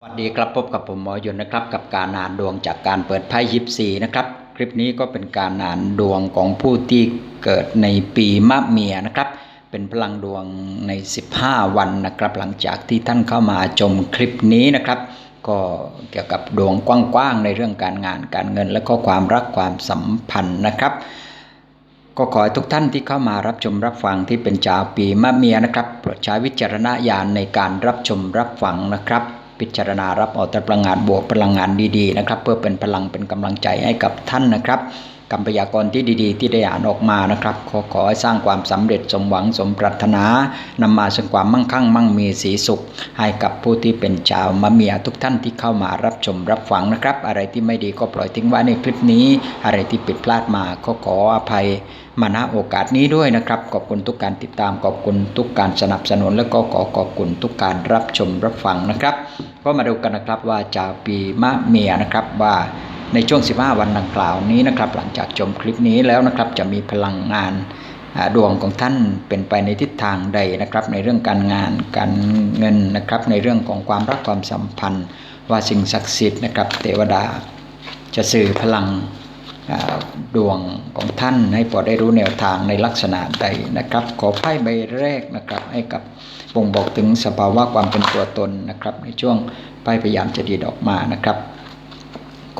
สวัสดีครับพบกับผมหมอยนนะครับ กับการอ่านดวงจากการเปิดไพ่ยิปซีนะครับ คลิปนี้ก็เป็นการอ่านดวงของผู้ที่เกิดในปีมะเมียนะครับ เป็นพลังดวงใน 15 วันนะครับ หลังจากที่ท่านเข้ามาชมคลิปนี้นะครับ ก็เกี่ยวกับดวงกว้างๆในเรื่องการงานการเงิน และก็ความรักความสัมพันธ์นะครับ ก็ขอให้ทุกท่านที่เข้ามารับชมรับฟังที่เป็นชาวปีมะเมียนะครับโปรดใช้วิจารณญาณในการรับชมรับฟังนะครับ พิจารณารับเอาแต่พลังงานบวกพลังงานดีๆนะครับ เพื่อเป็นพลังเป็นกำลังใจให้กับท่านนะครับคำพยากรณ์ที่ดีๆ ที่ได้อ่านออกมานะครับ ขอขอให้สร้างความสำเร็จสมหวังสมปรารถนานำมาซึ่งความมั่งคั่งมั่งมีสีสุข ให้กับผู้ที่เป็นชาวมะเมียทุกท่านที่เข้ามารับชมรับฟังนะครับ อะไรที่ไม่ดีก็ปล่อยทิ้งไว้ในคลิปนี้ อะไรที่ผิดพลาดมาก็ขออภัย มาณโอกาสนี้ด้วยนะครับ ขอบคุณทุกการติดตามขอบคุณทุกการสนับสนุน และก็ขอขอบคุณทุกการรับชมรับฟังนะครับ ก็มาดูกันนะครับว่าชาวปีมะเมียนะครับว่าในช่วง 15 วันดังกล่าวนี้นะครับ หลังจากชมคลิปนี้แล้วนะครับจะมีพลังงานดวงของท่านเป็นไปในทิศทางใดนะครับ ในเรื่องการงานการเงินนะครับ ในเรื่องของความรักความสัมพันธ์ ว่าสิ่งศักดิ์สิทธิ์นะครับ เทวดาจะสื่อพลัง ดวงของท่านให้พอได้รู้แนวทางในลักษณะใดนะครับ ขอไพ่ใบแรกนะครับ ให้กับบ่งบอกถึงสภาวะความเป็นตัวตนนะครับ ในช่วงไพ่พยายามจะดีดออกมานะครับ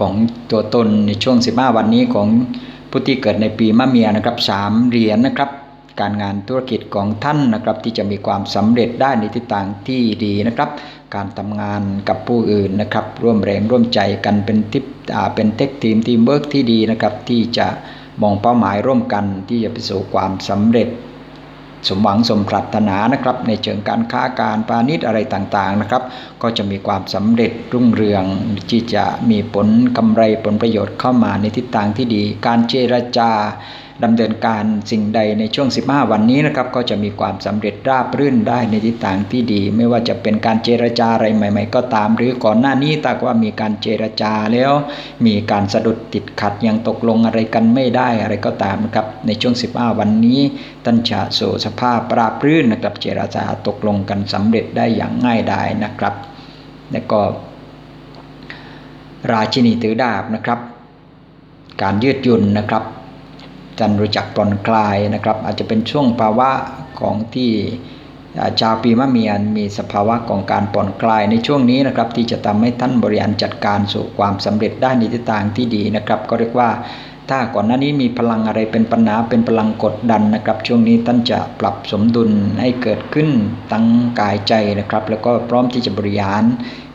ของตัวตนในช่วง 15 วันนี้ของผู้ที่เกิดในปีมะเมียนะครับสามเหรียญนะครับ การงานธุรกิจของท่านนะครับ ที่จะมีความสำเร็จได้ในทิศทางที่ดีนะครับ การทำงานกับผู้อื่นนะครับ ร่วมแรงร่วมใจกันเป็นทิปอ่าเป็นเทคทีมทีมเวิร์กที่ดีนะครับ ที่จะมองเป้าหมายร่วมกันที่จะไปสู่ความสำเร็จ สมหวังสมปรารถนานะครับ ในเชิงการค้าการพาณิชย์อะไรต่างๆนะครับ ก็จะมีความสำเร็จรุ่งเรืองที่จะมีผลกำไรผลประโยชน์เข้ามาในทิศทางที่ดี การเจรจา ดำเนินการสิ่งใดในช่วง 15 วันนี้นะครับก็จะมีความสำเร็จราบรื่นได้ในทิศทางที่ดี ไม่ว่าจะเป็นการเจรจาอะไรใหม่ ๆ ก็ตาม หรือก่อนหน้านี้ถ้าว่ามีการเจรจาแล้ว มีการสะดุดติดขัดยังตกลงอะไรกันไม่ได้อะไรก็ตามนะครับในช่วง 15 วันนี้ท่านจะสู่สภาพราบรื่นนะครับเจรจาตกลงกันสำเร็จได้อย่างง่ายดายนะครับ แล้วก็ ราชินีถือดาบนะครับ การยืดหยุ่นนะครับ จันรู้จักผ่อนคลายนะครับ อาจจะเป็นช่วงภาวะของที่ชาวปีมะเมียนมีสภาวะของการผ่อนคลายในช่วงนี้นะครับที่จะทำให้ท่านบริหารจัดการสู่ความสำเร็จได้ในทิศทางที่ดีนะครับ ก็เรียกว่า ถ้าก่อนหน้านี้มีพลังอะไรเป็นปัญหาเป็นพลังกดดันนะครับ ช่วงนี้ท่านจะปรับสมดุลให้เกิดขึ้นตั้งกายใจนะครับ แล้วก็พร้อมที่จะบริหาร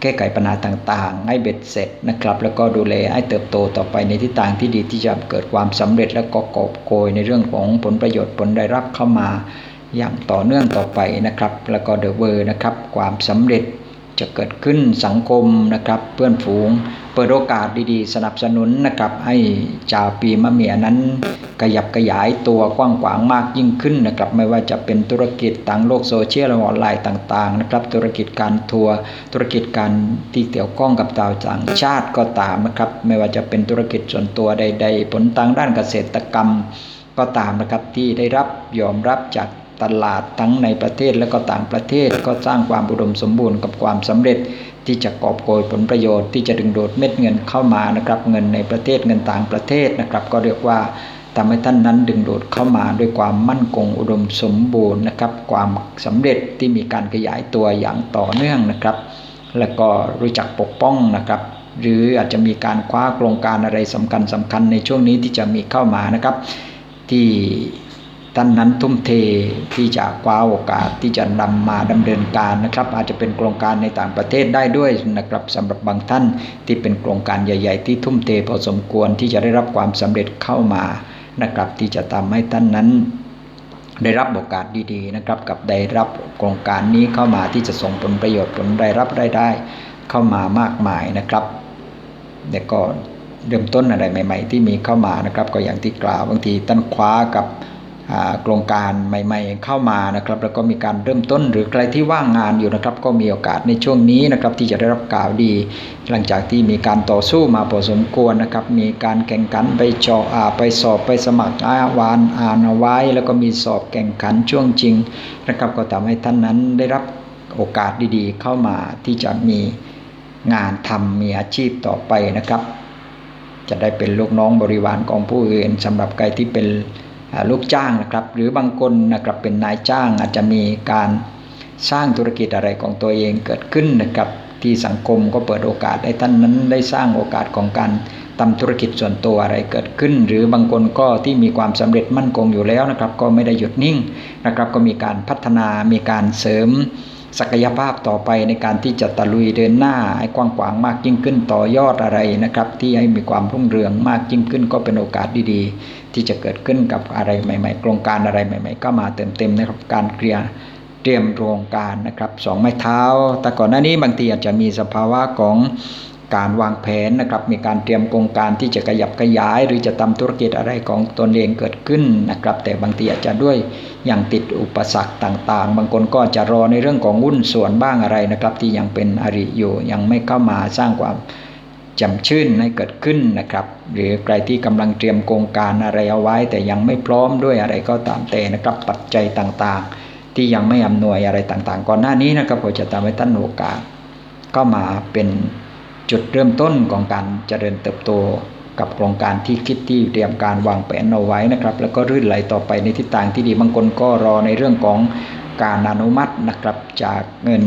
แก้ไขปัญหาต่างๆ ให้เบ็ดเสร็จนะครับ แล้วก็ดูแลให้เติบโตต่อไปในทิศทางที่ดีที่จะเกิดความสำเร็จและก็กอบโกยในเรื่องของผลประโยชน์ผลได้รับเข้ามาอย่างต่อเนื่องต่อไปนะครับ แล้วก็เดอะเวอร์นะครับความสำเร็จ จะเกิดขึ้นสังคมนะครับ เพื่อนฝูง เปิดโอกาสดีๆ สนับสนุนนะครับ ให้ชาวปีมะเมียนั้นขยับขยายตัวกว้างขวางมากยิ่งขึ้นนะครับ ไม่ว่าจะเป็นธุรกิจต่างโลกโซเชียลออนไลน์ต่าง ๆ นะครับ ธุรกิจการทัวร์ธุรกิจการที่เกี่ยวข้องกับชาวต่างชาติก็ตามนะครับ ไม่ว่าจะเป็นธุรกิจส่วนตัวใด ๆ ผลทางด้านเกษตรกรรมก็ตามนะครับที่ได้รับยอมรับจาก ตลาดทั้งในประเทศและก็ต่างประเทศ ก็สร้างความอุดมสมบูรณ์กับความสำเร็จที่จะกอบโกยผลประโยชน์ที่จะดึงดูดเม็ดเงินเข้ามานะครับเงินในประเทศเงินต่างประเทศนะครับ ก็เรียกว่าทำให้ท่านนั้นดึงดูดเข้ามาด้วยความมั่นคงอุดมสมบูรณ์นะครับ ความสำเร็จที่มีการขยายตัวอย่างต่อเนื่องนะครับ แล้วก็รู้จักปกป้องนะครับ หรืออาจจะมีการคว้าโครงการอะไรสำคัญสำคัญในช่วงนี้ที่จะมีเข้ามานะครับ ที่ ท่านนั้นทุ่มเทที่จะคว้าโอกาสที่จะนำมาดำเนินการนะครับ อาจจะเป็นโครงการในต่างประเทศได้ด้วยนะครับสำหรับบางท่านที่เป็นโครงการใหญ่ ๆ ที่ทุ่มเทพอสมควรที่จะได้รับความสำเร็จเข้ามานะครับ ที่จะทำให้ท่านนั้นได้รับโอกาสดีๆนะครับ กับได้รับโครงการนี้เข้ามาที่จะส่งผลประโยชน์ผลรายรับรายได้เข้ามามากมายนะครับแล้วก็เริ่มต้นอะไรใหม่ ๆ ที่มีเข้ามานะครับ ก็อย่างที่กล่าวบางทีท่านคว้ากับ โครงการใหม่ ๆ เข้ามานะครับ แล้วก็มีการเริ่มต้นหรือใครที่ว่างงานอยู่นะครับ ก็มีโอกาสในช่วงนี้นะครับ ที่จะได้รับข่าวดี หลังจากที่มีการต่อสู้มาพอสมควรนะครับ มีการแข่งขันไปเจาะอ่าไปสอบไปสมัครอาวานอ่านเอาไว้ แล้วก็มีสอบแข่งขันช่วงจริงนะครับ ก็ทำให้ท่านนั้นได้รับโอกาสดีๆ เข้ามาที่จะมีงานทำมีอาชีพต่อไปนะครับ จะได้เป็นลูกน้องบริวารของผู้อื่นสำหรับใครที่เป็น ลูกจ้างนะครับหรือบางคนนะครับเป็นนายจ้างอาจจะมีการสร้างธุรกิจอะไรของตัวเองเกิดขึ้นนะครับที่สังคมก็เปิดโอกาสให้ท่านนั้นได้สร้างโอกาสของการทำธุรกิจส่วนตัวอะไรเกิดขึ้น หรือบางคนก็ที่มีความสำเร็จมั่นคงอยู่แล้วนะครับ ก็ไม่ได้หยุดนิ่งนะครับ ก็มีการพัฒนามีการเสริมศักยภาพต่อไปในการที่จะตะลุยเดินหน้าให้กว้างขวางมากยิ่งขึ้นต่อยอดอะไรนะครับ ที่ให้มีความรุ่งเรืองมากยิ่งขึ้นก็เป็นโอกาสดีๆ ที่จะเกิดขึ้นกับอะไรใหม่ ๆ โครงการอะไรใหม่ ๆ ก็มาเติมเต็มนะครับการเคลียร์เตรียมโครงการนะครับสองไม้เท้า แต่ก่อนหน้านี้บางทีอาจจะมีสภาวะของการวางแผนนะครับ มีการเตรียมโครงการที่จะขยับขยาย หรือจะทำธุรกิจอะไรของตนเองเกิดขึ้นนะครับ แต่บางทีอาจจะด้วยอย่างติดอุปสรรคต่างๆ บางคนก็จะรอในเรื่องของหุ้นส่วนบ้างอะไรนะครับ ที่ยังเป็นอริอยู่ยังไม่เข้ามาสร้างความ จำชื่นให้เกิดขึ้นนะครับ หรือใครที่กำลังเตรียมโครงการอะไรเอาไว้ แต่ยังไม่พร้อมด้วยอะไรก็ตามแต่นะครับปัจจัยต่างๆ ที่ยังไม่อำนวยอะไรต่างๆ ก่อนหน้านี้นะครับผมจะทำให้ท่านโอกาสก็มาเป็นจุดเริ่มต้นของการเจริญเติบโตกับโครงการที่คิดที่เตรียมการวางแผนเอาไว้นะครับ แล้วก็รื่นไหลต่อไปในทิศทางที่ดีบางคนก็รอในเรื่องของการอนุมัตินะครับจากเงิน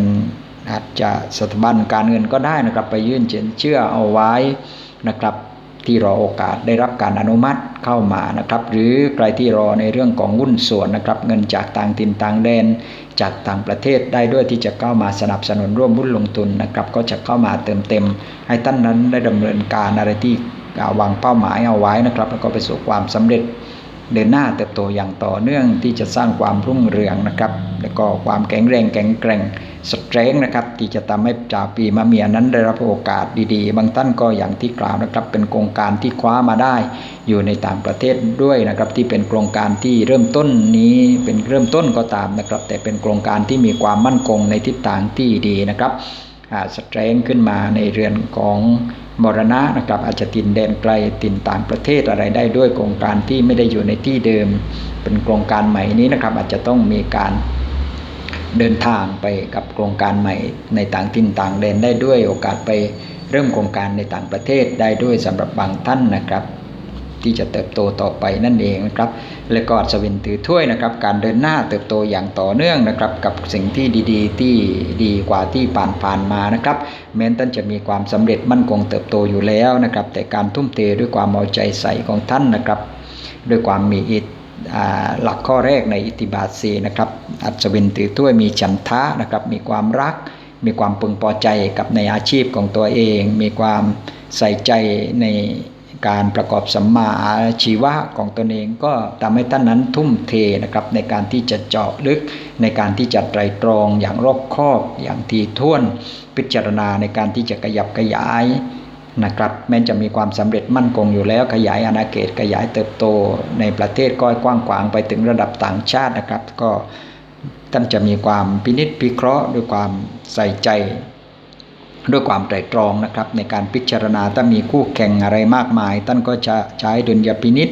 อาจจะสถาบันการเงินก็ได้นะครับไปยื่นเชื่อเอาไว้นะครับที่รอโอกาสได้รับการอนุมัติเข้ามานะครับ หรือใครที่รอในเรื่องของหุ้นส่วนนะครับ เงินจากต่างถิ่นต่างแดน จากต่างประเทศได้ด้วยที่จะเข้ามาสนับสนุนร่วมหุ้นลงทุนนะครับ ก็จะเข้ามาเติมเต็ม ให้ท่านนั้นได้ดำเนินการอะไรที่วางเป้าหมายเอาไว้นะครับ แล้วก็ไปสู่ความสำเร็จ เดินหน้าเติบโตอย่างต่อเนื่องที่จะสร้างความรุ่งเรืองนะครับ แล้วก็ความแข็งแรงแข็งแกร่งสเตรนนะครับที่จะทำให้จ่าปีมะเมียนั้นได้รับโอกาสดีๆ บางท่านก็อย่างที่กล่าวนะครับ เป็นโครงการที่คว้ามาได้ อยู่ในต่างประเทศด้วยนะครับ ที่เป็นโครงการที่เริ่มต้นนี้เป็นเริ่มต้นก็ตามนะครับ แต่เป็นโครงการที่มีความมั่นคงในทิศทางที่ดีนะครับสเตรนขึ้นมาในเรือนของ มรณะนะครับอาจจะตินแดนไกลตินต่างประเทศอะไรได้ด้วยโครงการที่ไม่ได้อยู่ในที่เดิม เป็นโครงการใหม่นี้นะครับ อาจจะต้องมีการเดินทางไปกับโครงการใหม่ในต่างถิ่นต่างแดนได้ด้วยโอกาสไปเริ่มโครงการในต่างประเทศได้ด้วยสำหรับบางท่านนะครับ ที่จะเติบโตต่อไปนั่นเองนะครับ และก็สวินถือถ้วยนะครับ การเดินหน้าเติบโตอย่างต่อเนื่องนะครับ กับสิ่งที่ดีๆ ที่ดีกว่าที่ผ่านๆมานะครับแม้ท่านจะมีความสำเร็จมั่นคงเติบโตอยู่แล้วนะครับ แต่การทุ่มเทด้วยความเอาใจใส่ของท่านนะครับ ด้วยความมีอิทหลักข้อแรกในอิติบาทสีนะครับ อัศวินถือถ้วยมีฉันทะนะครับ มีความรัก มีความพึงพอใจกับในอาชีพของตัวเอง มีความใส่ใจใน การประกอบสัมมาอาชีวะของตนเองก็ทำให้ท่านนั้นทุ่มเทนะครับในการที่จะเจาะลึก ในการที่จะไตรตรองอย่างรอบคอบอย่างทีท่วน พิจารณาในการที่จะขยับขยายนะครับแม้จะมีความสำเร็จมั่นคงอยู่แล้วขยายอาณาเขตขยายเติบโตในประเทศก็กว้างขวางไปถึงระดับต่างชาตินะครับ ก็ท่านจะมีความพินิษพิเคราะห์ด้วยความใส่ใจ ด้วยความไตรตรองนะครับในการพิจารณาถ้ามีคู่แข่งอะไรมากมาย ท่านก็จะใช้ดุลยพินิษ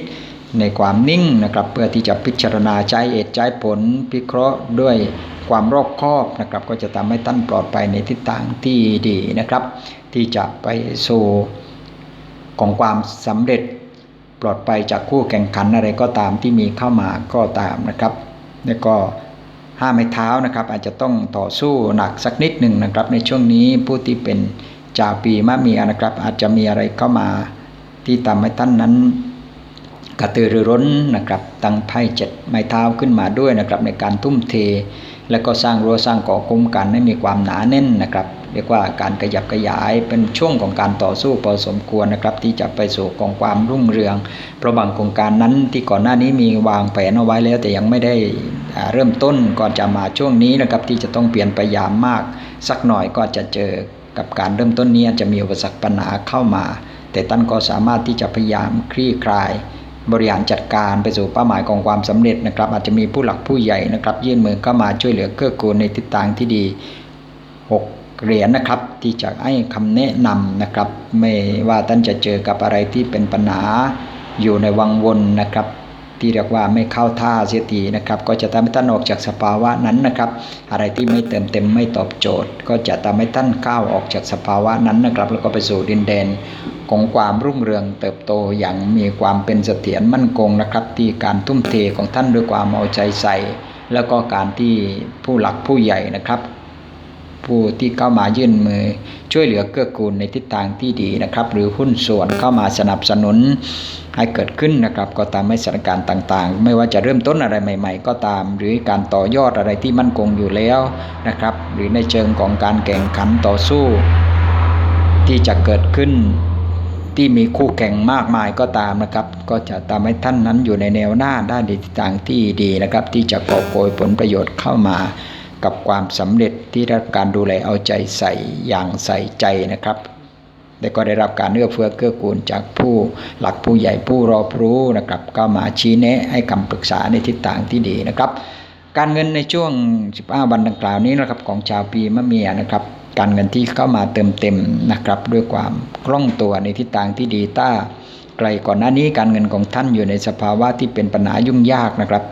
ในความนิ่งนะครับเพื่อที่จะพิจารณาใช้เหตุใช้ผลพิเคราะห์ด้วยความรอบคอบนะครับก็จะทำให้ท่านปลอดภัยในทิศทางที่ดีนะครับ ที่จะไปสู่ของความสำเร็จปลอดภัยจากคู่แข่งขันอะไรก็ตามที่มีเข้ามาก็ตามนะครับแล้วก็ ห้าไม้เท้านะครับอาจจะต้องต่อสู้หนักสักนิดหนึ่งนะครับ ในช่วงนี้ผู้ที่เป็นจาปีมะเมียนะครับ อาจจะมีอะไรเข้ามาที่ทำให้ท่านนั้นกระตือรือร้นนะครับ ตั้งไพ่เจ็ดไม้เท้าขึ้นมาด้วยนะครับในการทุ่มเท และก็สร้างรั้วสร้างก่อคุ้มกันให้มีความหนาแน่นนะครับเรียกว่าการขยับขยายเป็นช่วงของการต่อสู้พอสมควรนะครับที่จะไปสู่ของความรุ่งเรือง เพราะบางโครงการนั้นที่ก่อนหน้านี้มีวางแผนเอาไว้แล้ว แต่ยังไม่ได้เริ่มต้นก่อนจะมาช่วงนี้นะครับที่จะต้องเปลี่ยนไปยามมาก สักหน่อยก็จะเจอกับการเริ่มต้นนี้จะมีอุปสรรคปัญหาเข้ามา แต่ท่านก็สามารถที่จะพยายามคลี่คลาย บริหารจัดการไปสู่เป้าหมายของความสำเร็จนะครับ อาจจะมีผู้หลักผู้ใหญ่นะครับยื่นมือเข้ามาช่วยเหลือเกื้อกูลในทิศทางที่ดี 6 เหรียญนะครับ ที่จะให้คำแนะนำนะครับ ไม่ว่าท่านจะเจอกับอะไรที่เป็นปัญหาอยู่ในวังวนนะครับ ที่เรียกว่าไม่เข้าท่าเสียทีนะครับ ก็จะทำให้ท่านออกจากสภาวะนั้นนะครับ อะไรที่ไม่เติมเต็มไม่ตอบโจทย์ ก็จะทำให้ท่านก้าวออกจากสภาวะนั้นนะครับ แล้วก็ไปสู่ดินแดนของความรุ่งเรืองเติบโตอย่างมีความเป็นเสถียรมั่นคงนะครับ ที่การทุ่มเทของท่านด้วยความเอาใจใส่ แล้วก็การที่ผู้หลักผู้ใหญ่นะครับ ผู้ที่เข้ามายื่นมือ ช่วยเหลือเกื้อกูลในทิศทางที่ดีนะครับ หรือหุ้นส่วนเข้ามาสนับสนุนให้เกิดขึ้นนะครับ ก็ตามให้สถานการณ์ต่างๆ ไม่ว่าจะเริ่มต้นอะไรใหม่ ๆ ก็ตาม หรือการต่อยอดอะไรที่มั่นคงอยู่แล้วนะครับ หรือในเชิงของการแข่งขันต่อสู้ ที่จะเกิดขึ้นที่มีคู่แข่งมากมายก็ตามนะครับ ก็จะทำให้ท่านนั้นอยู่ในแนวหน้าด้านทิศทางที่ดีนะครับ ที่จะก่อโกยผลประโยชน์เข้ามา กับความสำเร็จที่ได้รับการดูแลเอาใจใส่อย่างใส่ใจนะครับและก็ได้รับการเอื้อเฟื้อเกื้อกูลจากผู้หลักผู้ใหญ่ผู้รอบรู้นะครับ ก็มาชี้แนะให้คำปรึกษาในทิศทางที่ดีนะครับ การเงินในช่วง 15 วันดังกล่าวนี้นะครับของชาวปีมะเมียนะครับ การเงินที่เข้ามาเติมเต็มนะครับ ด้วยความคล่องตัวในทิศทางที่ดีต้าไกลก่อนหน้านี้การเงินของท่านอยู่ในสภาวะที่เป็นปัญหายุ่งยากนะครับ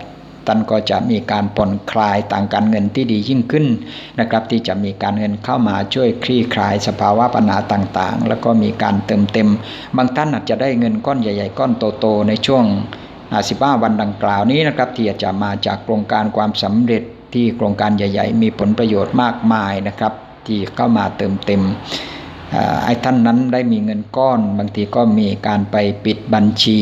ท่านก็จะมีการผ่อนคลายต่างการเงินที่ดียิ่งขึ้นนะครับที่จะมีการเงินเข้ามาช่วยคลี่คลายสภาวะปัญหาต่างๆ แล้วก็มีการเติมเต็ม บางท่านอาจจะได้เงินก้อนใหญ่ ๆ ก้อนโตๆในช่วง 15 วันดังกล่าวนี้นะครับที่อาจจะมาจากโครงการความสำเร็จที่โครงการใหญ่ ๆ มีผลประโยชน์มากมายนะครับที่เข้ามาเติมเต็มไอ้ท่านนั้นได้มีเงินก้อน บางทีก็มีการไปปิดบัญชี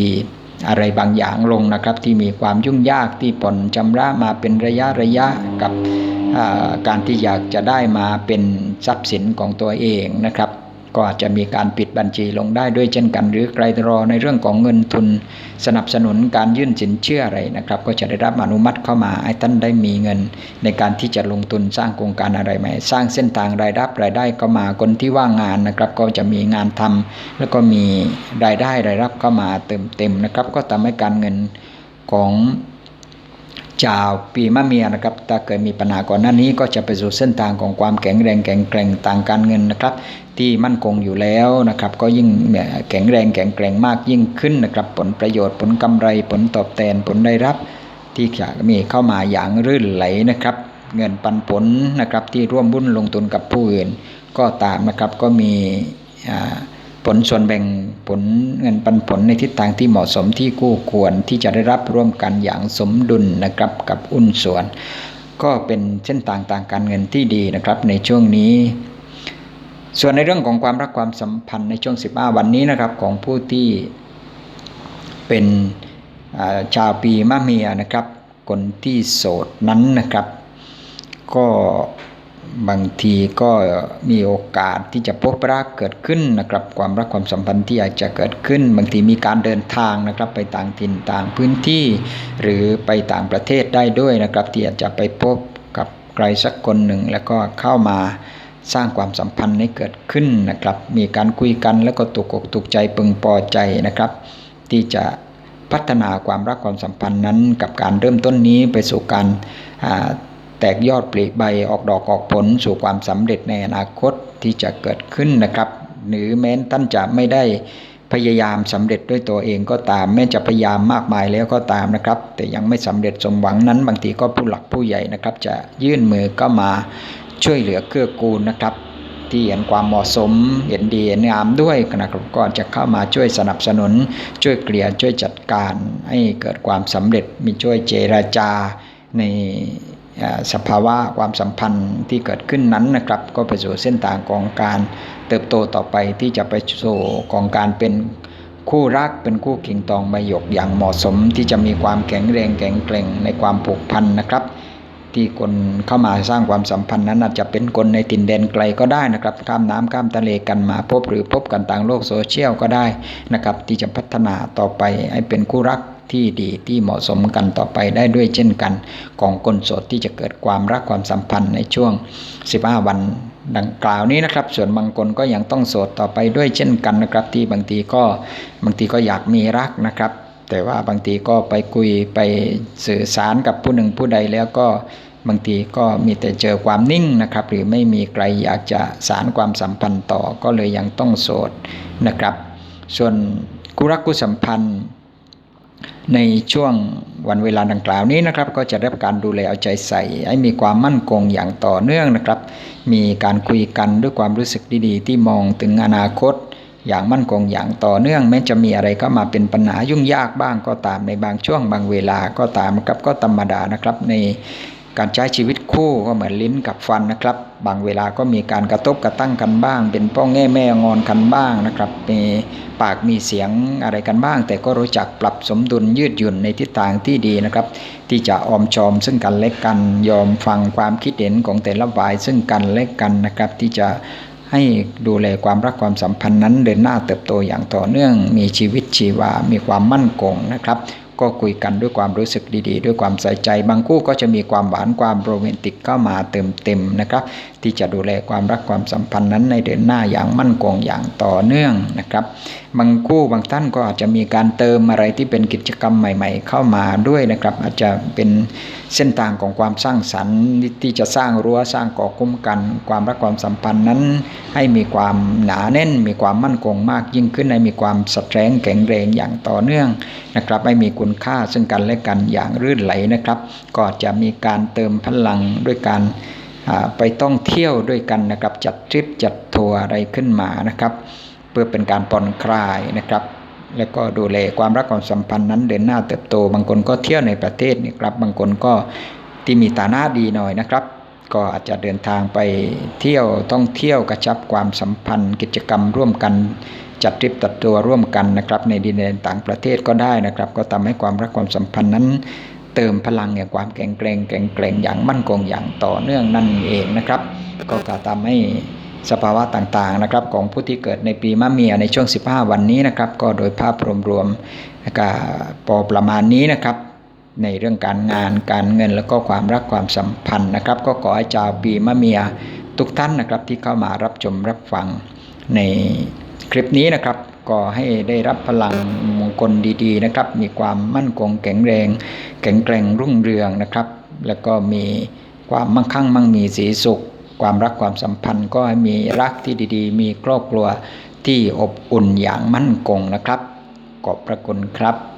อะไรบางอย่างลงนะครับ ที่มีความยุ่งยากที่ผ่อนชำระมาเป็นระยะระยะกับการที่อยากจะได้มาเป็นทรัพย์สินของตัวเองนะครับ ก็อาจจะมีการปิดบัญชีลงได้ด้วยเช่นกัน หรือใครรอในเรื่องของเงินทุน สนับสนุนการยื่นสินเชื่ออะไรนะครับ ก็จะได้รับอนุมัติเข้ามาให้ท่านได้มีเงิน ในการที่จะลงทุนสร้างโครงการอะไรใหม่ สร้างเส้นทางรายรับรายได้เข้ามาคนที่ว่างงานนะครับ ก็จะมีงานทำแล้วก็มีรายได้รายรับเข้ามาเติมเต็มนะครับ ก็ทำให้การเงินของชาวปีมะเมียนะครับถ้าเกิดมีปัญหาก่อนหน้านี้ก็จะไปสู่เส้นทางของความแข็งแรงแข็งแกร่งต่างการเงินนะครับ ที่มั่นคงอยู่แล้วนะครับ ก็ยิ่งแข็งแรงแข็งแกร่งมากยิ่งขึ้นนะครับ ผลประโยชน์ผลกำไรผลตอบแทนผลได้รับ ที่จะมีเข้ามาอย่างรื่นไหลนะครับ เงินปันผลนะครับที่ร่วมบุญลงทุนกับผู้อื่น ก็ตามนะครับก็มีผลส่วนแบ่งผลเงินปันผลในทิศทางที่เหมาะสมที่กู้ควรที่จะได้รับร่วมกันอย่างสมดุลนะครับกับอุ้นส่วน ก็เป็นเส้นทางต่างการเงินที่ดีนะครับ ในช่วงนี้ ส่วนในเรื่องของความรักความสัมพันธ์ในช่วง 15 วันนี้นะครับของผู้ที่เป็นชาวปีมะเมียนะครับ คนที่โสดนั้นนะครับ ก็บางทีก็มีโอกาสที่จะพบรักเกิดขึ้นนะครับ ความรักความสัมพันธ์ที่อาจจะเกิดขึ้น บางทีมีการเดินทางนะครับ ไปต่างถิ่นต่างพื้นที่ หรือไปต่างประเทศได้ด้วยนะครับ ที่อาจจะไปพบกับใครสักคนหนึ่งแล้วก็เข้ามา สร้างความสัมพันธ์ให้เกิดขึ้นนะครับ มีการคุยกันแล้วก็ถูกอกถูกใจปึงพอใจนะครับ ที่จะพัฒนาความรักความสัมพันธ์นั้น กับการเริ่มต้นนี้ไปสู่การแตกยอดปลีกใบออกดอกออกผลสู่ความสำเร็จในอนาคตที่จะเกิดขึ้นนะครับ หรือแม้ท่านจะไม่ได้พยายามสำเร็จด้วยตัวเองก็ตาม แม้จะพยายามมากมายแล้วก็ตามนะครับ แต่ยังไม่สำเร็จสมหวังนั้น บางทีก็ผู้หลักผู้ใหญ่นะครับ จะยื่นมือก็มา ช่วยเหลือเกื้อกูลนะครับ ที่เห็นความเหมาะสมเห็นดีเห็นงามด้วยนะครับก็จะเข้ามาช่วยสนับสนุน ช่วยเกลี่ยช่วยจัดการให้เกิดความสำเร็จมีช่วยเจราจาในสภาวะความสัมพันธ์ที่เกิดขึ้นนั้นนะครับ ก็ไปสู่เส้นทางของการเติบโตต่อไปที่จะไปสู่ของการเป็นคู่รักเป็นคู่กิ่งตองใบหยกอย่างเหมาะสมที่จะมีความแข็งแรงแข็งแกร่งในความผูกพันนะครับ ที่คนเข้ามาสร้างความสัมพันธ์นั้นอาจจะเป็นคนในถิ่นแดนไกลก็ได้นะครับ ข้ามน้ำข้ามทะเลกันมาพบหรือพบกันต่างโลกโซเชียลก็ได้นะครับ ที่จะพัฒนาต่อไปให้เป็นคู่รักที่ดีที่เหมาะสมกันต่อไปได้ด้วยเช่นกัน ของคนโสดที่จะเกิดความรักความสัมพันธ์ในช่วง 15 วันดังกล่าวนี้นะครับ ส่วนบางคนก็ยังต้องโสดต่อไปด้วยเช่นกันนะครับ ที่บางทีก็บางทีก็อยากมีรักนะครับ แต่ว่าบางทีก็ไปคุยไปสื่อสารกับผู้หนึ่งผู้ใดแล้วก็บางทีก็มีแต่เจอความนิ่งนะครับ หรือไม่มีใครอยากจะสารความสัมพันธ์ต่อก็เลยยังต้องโสดนะครับ ส่วนคู่รักคู่สัมพันธ์ในช่วงวันเวลาดังกล่าวนี้นะครับ ก็จะได้รับการดูแลเอาใจใส่ ให้มีความมั่นคงอย่างต่อเนื่องนะครับ มีการคุยกันด้วยความรู้สึกดีๆ ที่มองถึงอนาคต อย่างมั่นคงอย่างต่อเนื่องแม้จะมีอะไรเข้ามาเป็นปัญหายุ่งยากบ้างก็ตามในบางช่วงบางเวลาก็ตามครับก็ธรรมดานะครับ ในการใช้ชีวิตคู่ก็เหมือนลิ้นกับฟันนะครับ บางเวลาก็มีการกระทบกระทั่งกันบ้าง เป็นพ่องแง่แม่งอนกันบ้างนะครับมีปากมีเสียงอะไรกันบ้าง แต่ก็รู้จักปรับสมดุลยืดหยุ่นในทิศทางที่ดีนะครับ ที่จะออมชอมซึ่งกันและกันยอมฟังความคิดเห็นของแต่ละฝ่ายซึ่งกันและกันนะครับ ที่จะ ให้ดูแลความรักความสัมพันธ์นั้นเดินหน้าเติบโตอย่างต่อเนื่อง มีชีวิตชีวา มีความมั่นคงนะครับ ก็คุยกันด้วยความรู้สึกดีๆ ด้วยความใส่ใจ บางคู่ก็จะมีความหวานความโรแมนติกเข้ามาเติมเต็มนะครับที่จะดูแลความรักความสัมพันธ์นั้นในเดินหน้าอย่างมั่นคงอย่างต่อเนื่องนะครับ บางคู่บางท่านก็อาจจะมีการเติมอะไรที่เป็นกิจกรรมใหม่ ๆ เข้ามาด้วยนะครับ อาจจะเป็นเส้นทางของความสร้างสรรค์ที่จะสร้างรั้วสร้างก่อคุ้มกัน ความรักความสัมพันธ์นั้น ให้มีความหนาแน่น มีความมั่นคงมากยิ่งขึ้นให้มีความสดแรงแข็งแรงอย่างต่อเนื่องนะครับให้มีคุณค่าซึ่งกันและกันอย่างรื่นไหลนะครับ ก็จะมีการเติมพลังด้วยการ ไปท่องเที่ยวด้วยกันนะครับจัดทริปจัดทัวร์อะไรขึ้นมานะครับเพื่อเป็นการผ่อนคลายนะครับแล้วก็ดูแลความรักความสัมพันธ์นั้นเดินหน้าเติบโต บางคนก็เที่ยวในประเทศนี่ครับบางคนก็ที่มีฐานะดีหน่อยนะครับ ก็อาจจะเดินทางไปเที่ยวท่องเที่ยวกระชับความสัมพันธ์ กิจกรรมร่วมกันจัดทริปตัดตัวร่วมกันนะครับในดินแดนต่างประเทศก็ได้นะครับ ก็ทำให้ความรักความสัมพันธ์นั้น ติมพลังแห่งความแข็งแกร่งแข็งแกร่งอย่างมั่นคงอย่างต่อเนื่องนั่นเองนะครับ ก็จะทำให้สภาวะต่างๆนะครับของผู้ที่เกิดในปีมะเมียในช่วง 15 วันนี้นะครับ ก็โดยภาพรวมๆก็พอประมาณนี้นะครับ ในเรื่องการงานการเงินแล้วก็ความรักความสัมพันธ์นะครับ ก็ขอให้ชาวปีมะเมียทุกท่านนะครับที่เข้ามารับชมรับฟังในคลิปนี้นะครับ ก็ให้ได้รับพลัง งคลดีๆนะครับ มีความมั่นคงแข็งแรง แข็งแกร่งรุ่งเรืองนะครับ แล้วก็มีความมั่งคั่งมั่งมีสีสุข ความรักความสัมพันธ์ก็มีรักที่ดีๆ มีครอบครัวที่อบอุ่นอย่างมั่นคงนะครับขอบพระคุณครับ